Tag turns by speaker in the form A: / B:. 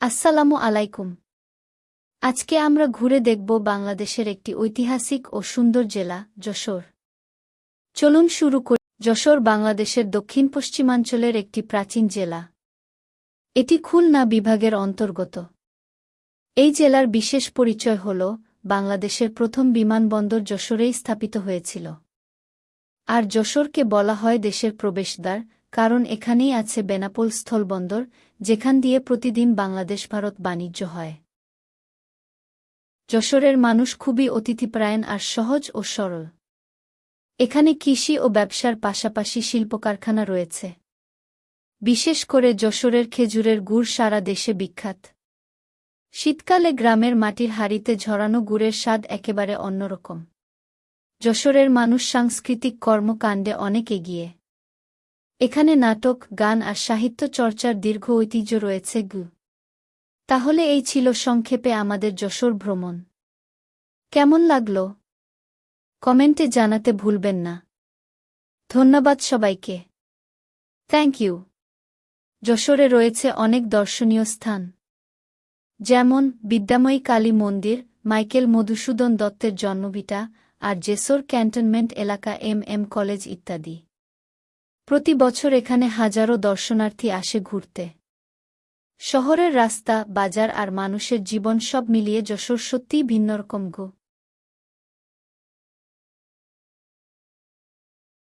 A: আসসালামু আলাইকুম। আজকে আমরা ঘুরে দেখব বাংলাদেশের একটি ঐতিহাসিক ও সুন্দর জেলা, যশোর। চলুন শুরু করি। যশোর বাংলাদেশের দক্ষিণ পশ্চিমাঞ্চলের একটি প্রাচীন জেলা। এটি খুলনা বিভাগের অন্তর্গত। এই জেলার বিশেষ পরিচয় হল, বাংলাদেশের প্রথম বিমানবন্দর যশোরেই স্থাপিত হয়েছিল। আর যশোরকে বলা হয় দেশের প্রবেশদ্বার কারণ এখানেই আছে বেনাপোল স্থলবন্দর যেখান দিয়ে প্রতিদিন বাংলাদেশ ভারত বাণিজ্য হয়। যশোরের মানুষ খুবই অতিথিপ্রায়ণ আর সহজ ও সরল। এখানে কৃষি ও ব্যবসার পাশাপাশি শিল্পকারখানা রয়েছে। বিশেষ করে যশোরের খেজুরের গুড় সারা দেশে বিখ্যাত। শীতকালে গ্রামের মাটির হাড়িতে ঝরানো গুড়ের স্বাদ একেবারে অন্যরকম। যশোরের মানুষ সাংস্কৃতিক কর্মকাণ্ডে অনেক এগিয়ে। এখানে নাটক, গান আর সাহিত্য চর্চার দীর্ঘ ঐতিহ্য রয়েছে গু। তাহলে এই ছিল সংক্ষেপে আমাদের যশোর ভ্রমণ। কেমন লাগল? কমেন্টে জানাতে ভুলবেন না। ধন্যবাদ সবাইকে। Thank you. যশোরে রয়েছে অনেক দর্শনীয় স্থান। যেমন বিদ্যাময়ী কালী মন্দির, মাইকেল মধুসূদন দত্তের জন্মভিটা আর জেসোর ক্যান্টনমেন্ট এলাকা এম এম কলেজ ইত্যাদি। প্রতি বছর এখানে হাজারো দর্শনার্থী আসে ঘুরতে। শহরের রাস্তা, বাজার আর মানুষের জীবন সব মিলিয়ে যশোর সত্যিই ভিন্নরকম গো।